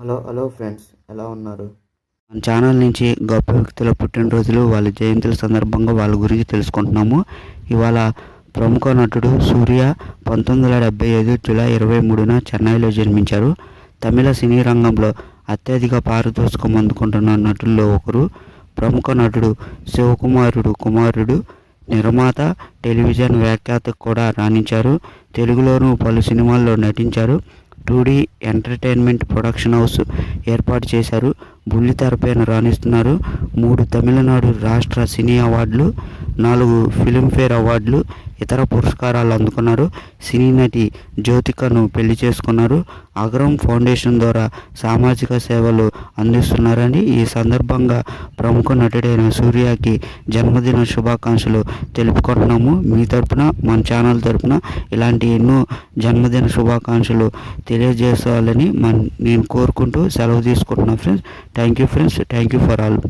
Hello hello friends ఎలా ఉన్నారు? మన ఛానల్ నుంచి గొప్ప వ్యక్తుల పుట్టినరోజులు వాళ్ళ జయంతుల సందర్భంగా వాళ్ళ గురించి తెలుసుకుంటున్నాము. ఇవాళ ప్రముఖ నటుడు సూర్య పంతొమ్మిది వందల డెబ్బై ఐదు జూలై ఇరవై మూడున చెన్నైలో జన్మించారు తమిళ సినీ రంగంలో అత్యధిక పారితోషికం అందుకుంటున్న నటుల్లో ఒకరు. ప్రముఖ నటుడు శివకుమారుడు కుమారుడు నిర్మాత టెలివిజన్ వ్యాఖ్యాతకు కూడా రాణించారు. తెలుగులోనూ పలు సినిమాల్లో నటించారు. టూడీ ఎంటర్టైన్మెంట్ ప్రొడక్షన్ హౌస్ ఏర్పాటు చేశారు. బుల్లితెరపైన రాణిస్తున్నారు. మూడు తమిళనాడు రాష్ట్ర సినీ అవార్డులు నాలుగు ఫిలింఫేర్ అవార్డులు ఇతర పురస్కారాలు అందుకున్నారు. సినీ నటి జ్యోతికను పెళ్ళి చేసుకున్నారు. అగ్రం ఫౌండేషన్ ద్వారా సామాజిక సేవలు అందిస్తున్నారని ఈ సందర్భంగా ప్రముఖ నటుడైన సూర్యకి జన్మదిన శుభాకాంక్షలు తెలుపుకుంటున్నాము. మీ తరపున మన ఛానల్ తరపున ఇలాంటి ఎన్నో జన్మదిన శుభాకాంక్షలు తెలియజేసాలని మన నేను కోరుకుంటూ సెలవు తీసుకుంటున్నాను friends. Thank you friends. Thank you for all.